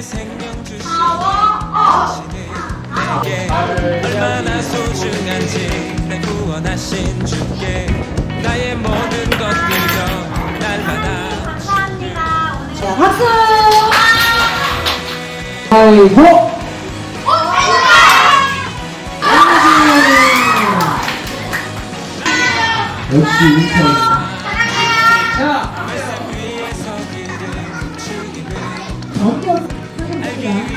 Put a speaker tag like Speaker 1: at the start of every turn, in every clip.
Speaker 1: 내 생명 주신 당신은 내게 얼마나 소중한지 날 구원하신 주께 나의 모든 것들도 날마다
Speaker 2: 감사합니다.
Speaker 3: 자, 박수! 아이고. 역시 인터넷. 사진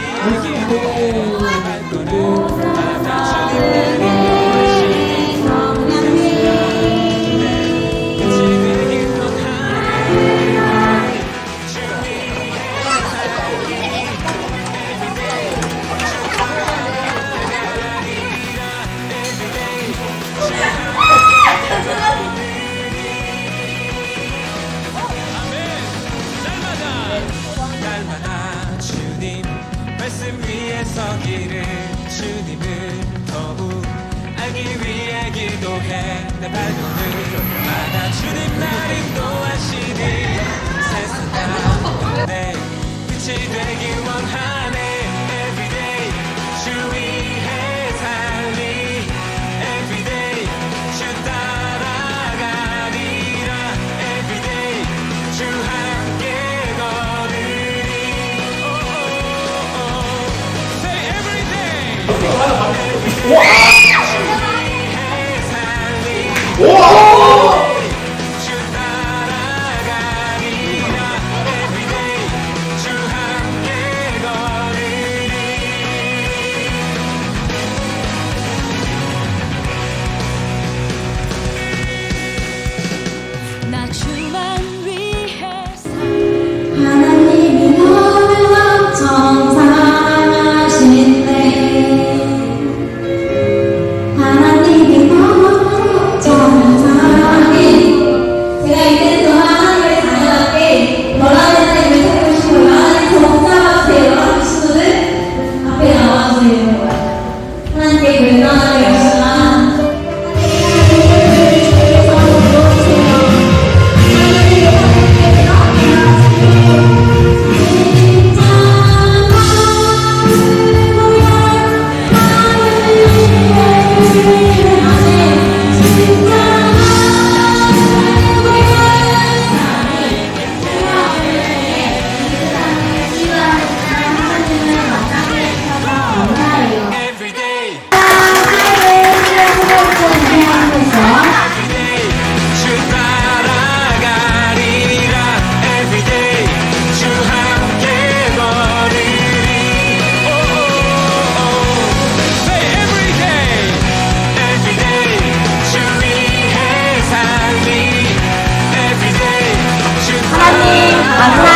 Speaker 1: 서기를 주님을 더욱 알기 위해 기도해 내 발걸음마다 주님 날 인도하시니 Wow! 감사합니다.